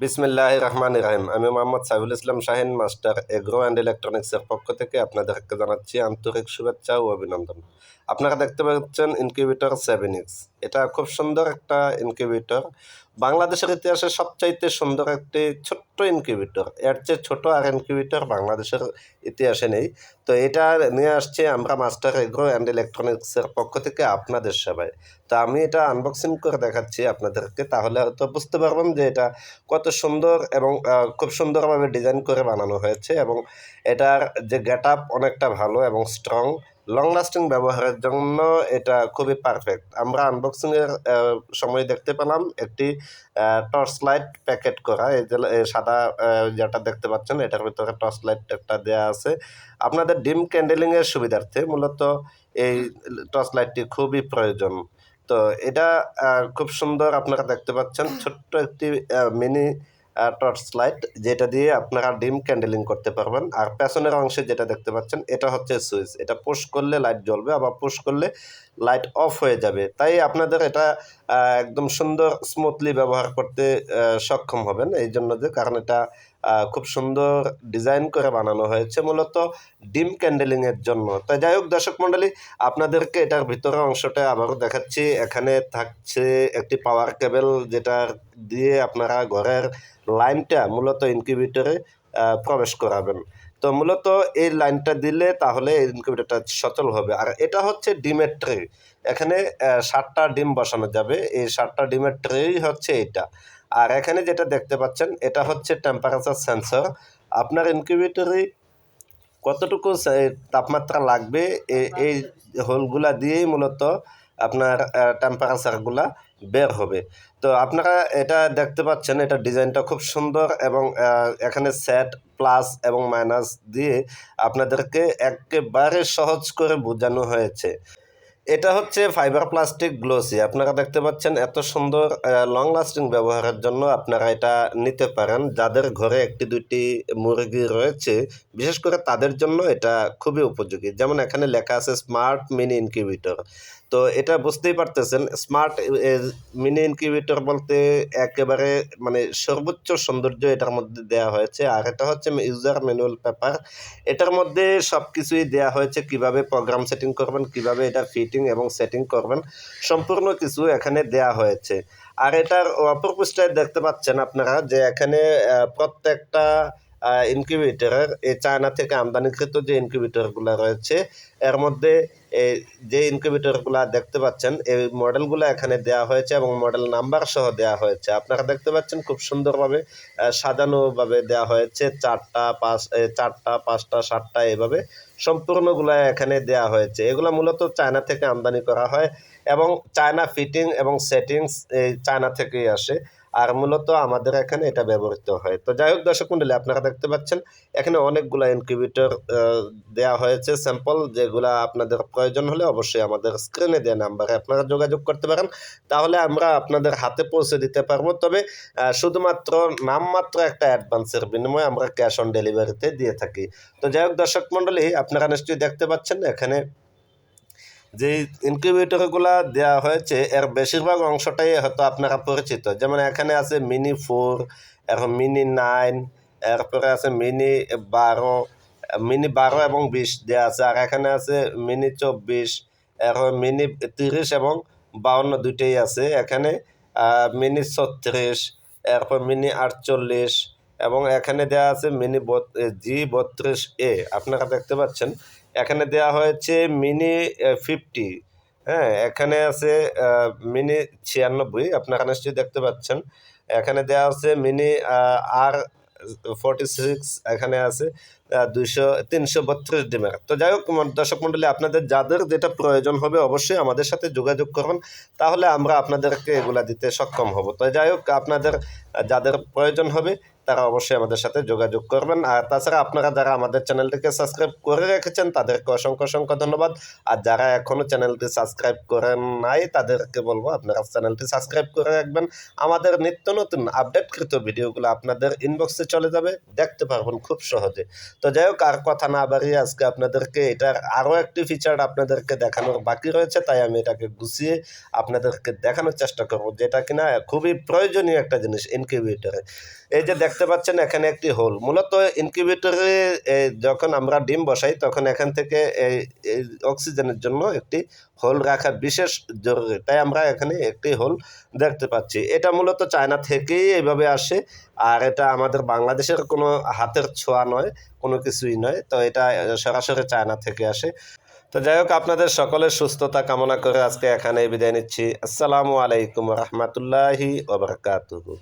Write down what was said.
বিসমিল্লাহ রহমান রাহিম আমি Mohammad Saiful Islam Shahin, master agro and ইলেকট্রনিক্সের পক্ষ থেকে আপনাদেরকে জানাচ্ছি আন্তরিক শুভেচ্ছা ও অভিনন্দন। আপনারা দেখতে পাচ্ছেন ইনকিউবেটর সেভেন এটা খুব সুন্দর একটা ইনকিউবেটর বাংলাদেশের ইতিহাসে সবচাইতে সুন্দর একটি ছোট্ট ইনকিউবেটর এর চেয়ে ছোট আর ইনকিউবেটর বাংলাদেশের ইতিহাসে নেই। তো এটা নিয়ে আসছে আমরা মাস্টার এগ্রো অ্যান্ড ইলেকট্রনিক্সের পক্ষ থেকে আপনাদের সেবায় তো আমি এটা আনবক্সিং করে দেখাচ্ছি আপনাদেরকে, তাহলে হয়তো বুঝতে পারবেন যে এটা কত সুন্দর এবং খুব সুন্দরভাবে ডিজাইন করে বানানো হয়েছে এবং এটার যে গেট আপ অনেকটা ভালো এবং স্ট্রং লং লাস্টিং ব্যবহারের জন্য এটা খুবই পারফেক্ট আমরা আনবক্সিংয়ের সময় দেখতে পেলাম একটি টর্চ লাইট প্যাকেট করা। এই যে সাদা যেটা দেখতে পাচ্ছেন, এটার ভিতরে টর্চ লাইট একটা দেওয়া আছে। আপনাদের ডিম ক্যান্ডেলিংয়ের সুবিধার্থে মূলত এই টর্চ লাইটটি খুবই প্রয়োজন। তো এটা খুব সুন্দর আপনারা দেখতে পাচ্ছেন, ছোট্ট একটি মিনি টর্চ লাইট যেটা দিয়ে আপনারা ডিম ক্যান্ডেলিং করতে পারবেন। আর পেছনের অংশে যেটা দেখতে পাচ্ছেন, এটা হচ্ছে সুইচ এটা পুশ করলে লাইট জ্বলবে, আবার পুশ করলে লাইট অফ হয়ে যাবে। তাই আপনাদের এটা একদম সুন্দর স্মুথলি ব্যবহার করতে সক্ষম হবেন। এই জন্য যে, কারণ এটা খুব সুন্দর ডিজাইন করে বানানো হয়েছে, মূলত ডিম ক্যান্ডেলিংয়ের জন্য। তাই যাই হোক দর্শক মণ্ডলী, আপনাদেরকে এটার ভিতরের অংশটা আবারও দেখাচ্ছি। এখানে থাকছে একটি পাওয়ার কেবল যেটা দিয়ে আপনারা ঘরের লাইনটা মূলত ইনকিউবেটরে প্রবেশ করাবেন। তো মূলত এই লাইনটা দিলে তাহলে এই ইনকিউবেটরটা সচল হবে। আর এটা হচ্ছে ডিমের ট্রে এখানে ষাটটা ডিম বসানো যাবে। এই ষাটটা ডিমের ট্রেই হচ্ছে এটা। আর এখানে যেটা দেখতে পাচ্ছেন, এটা হচ্ছে টেম্পারেচার সেন্সর আপনার ইনকিউবেটরে কতটুকু তাপমাত্রা লাগবে এই হোলগুলা দিয়েই মূলত আপনার টেম্পারেচারগুলা বের হবে। তো আপনারা এটা দেখতে পাচ্ছেন, এটা ডিজাইনটা খুব সুন্দর এবং এখানে সেট প্লাস এবং মাইনাস দিয়ে আপনাদেরকে একেবারে সহজ করে বোঝানো হয়েছে। এটা হচ্ছে ফাইবার প্লাস্টিক গ্লোসি আপনারা দেখতে পাচ্ছেন এত সুন্দর লং লাস্টিং ব্যবহারের জন্য আপনারা এটা নিতে পারেন। যাদের ঘরে একটি দুটি মুরগি রয়েছে, বিশেষ করে তাদের জন্য এটা খুবই উপযোগী। যেমন এখানে লেখা আছে স্মার্ট মিনি ইনকিউবেটর তো এটা বুঝতেই পারতেছেন স্মার্ট মিনি ইনকিউবেটর বলতে একেবারে মানে সর্বোচ্চ সৌন্দর্য এটার মধ্যে দেওয়া হয়েছে। আর এটা হচ্ছে ইউজার ম্যানুয়াল পেপার এটার মধ্যে সব কিছুই দেওয়া হয়েছে, কীভাবে প্রোগ্রাম সেটিং করবেন, কীভাবে এটা ফিটিং এবং সেটিং করবেন, সম্পূর্ণ কিছু এখানে দেওয়া হয়েছে। আর এটার অপর পৃষ্ঠায় দেখতে পাচ্ছেন আপনারা যে এখানে প্রত্যেকটা ইনকিউবেটরের এই চায়না থেকে আমদানিকৃত যে ইনকিউবেটরগুলো রয়েছে, এর মধ্যে যে ইনকিউবেটরগুলো দেখতে পাচ্ছেন, এই মডেলগুলো এখানে দেওয়া হয়েছে এবং মডেল নাম্বার সহ দেওয়া হয়েছে। আপনারা দেখতে পাচ্ছেন খুব সুন্দরভাবে সাজানোভাবে দেওয়া হয়েছে। চারটা, পাঁচ চারটা, পাঁচটা, সাতটা এভাবে সম্পূর্ণগুলো এখানে দেওয়া হয়েছে। এগুলো মূলত চায়না থেকে আমদানি করা হয় এবং চায়না ফিটিং এবং সেটিংস চায়না থেকেই আসে। আর মূলত আমাদের এখানে এটা ব্যবহৃত হয়। তো যাই হোক দর্শক মন্ডলী, আপনারা দেখতে পাচ্ছেন, এখানে অনেকগুলো ইনকিউবেটর দেওয়া হয়েছে স্যাম্পল যেগুলা আপনাদের প্রয়োজন হলে অবশ্যই আমাদের স্ক্রিনে দেওয়া নাম্বারে আপনারা যোগাযোগ করতে পারেন। তাহলে আমরা আপনাদের হাতে পৌঁছে দিতে পারব। তবে শুধুমাত্র নামমাত্র একটা অ্যাডভান্সের বিনিময়ে আমরা ক্যাশ অন ডেলিভারিতে দিয়ে থাকি। তো যাই হোক দর্শক মণ্ডলী আপনারা নিশ্চয়ই দেখতে পাচ্ছেন, এখানে যে ইনকিউবেটরগুলো দেওয়া হয়েছে, এর বেশিরভাগ অংশটাই হয়তো আপনারা পরিচিত। যেমন এখানে আছে মিনি ফোর এখন মিনি নাইন এরপরে আছে মিনি বারো মিনি বারো এবং বিশ দেওয়া আছে। আর এখানে আছে মিনি চব্বিশ এখন মিনি তিরিশ এবং বাউন্ন দুইটাই আছে। এখানে মিনি ছত্রিশ এরপর মিনি আটচল্লিশ এবং এখানে দেওয়া আছে মিনি জি বত্রিশ এ আপনারা দেখতে পাচ্ছেন এখানে দেওয়া হয়েছে মিনি ফিফটি হ্যাঁ এখানে আছে মিনি ছিয়ানব্বই। আপনারা নিশ্চয়ই দেখতে পাচ্ছেন। এখানে দেওয়া আছে মিনি আর ফোরটি সিক্স এখানে আছে দুইশো, তিনশো বত্রিশ ডিমের। তো যাই হোক দর্শক মণ্ডলী, আপনাদের যাদের যেটা প্রয়োজন হবে অবশ্যই আমাদের সাথে যোগাযোগ করুন। তাহলে আমরা আপনাদেরকে এগুলা দিতে সক্ষম হব। তো যাই হোক, আপনাদের, যাদের প্রয়োজন হবে তারা অবশ্যই আমাদের সাথে যোগাযোগ করবেন। আর তাছাড়া আপনারা যারা আমাদের চ্যানেলটিকে সাবস্ক্রাইব করে রেখেছেন, তাদেরকে অসংখ্য অসংখ্য ধন্যবাদ। আর যারা এখনও চ্যানেলটি সাবস্ক্রাইব করেন নাই, তাদেরকে বলব আপনারা চ্যানেলটি সাবস্ক্রাইব করে রাখবেন। আমাদের নিত্য নতুন আপডেটকৃত ভিডিওগুলো আপনাদের ইনবক্সে চলে যাবে। দেখতে পারবেন খুব সহজে। তো যাই হোক, আর কথা না বাড়িয়ে আজকে আপনাদেরকে এটার আরও একটি ফিচার আপনাদেরকে দেখানোর বাকি রয়েছে, তাই আমি এটাকে গুছিয়ে আপনাদেরকে দেখানোর চেষ্টা করব, যেটা কিনা খুবই প্রয়োজনীয় একটা জিনিস ইনকিউবেটরে এই যে দেখতে পাচ্ছেন এখানে একটি হোল। মূলত ইনকিউবেটরে যখন আমরা ডিম বসাই, তখন এখান থেকে এই অক্সিজেনের জন্য একটি হোল রাখা বিশেষ জরুরি। তাই আমরা এখানে একটি হোল দেখতে পাচ্ছি। এটা মূলত চায়না থেকেই এইভাবে আসে, আর এটা আমাদের বাংলাদেশের কোনো হাতের ছোঁয়া নয়, কোনো কিছুই নয়। তো এটা সরাসরি চায়না থেকে আসে। তো যাই হোক, আপনাদের সকলের সুস্থতা কামনা করে আজকে এখানে বিদায় নিচ্ছি। আসসালামু আলাইকুম রহমতুল্লাহি ওবরকাতুহু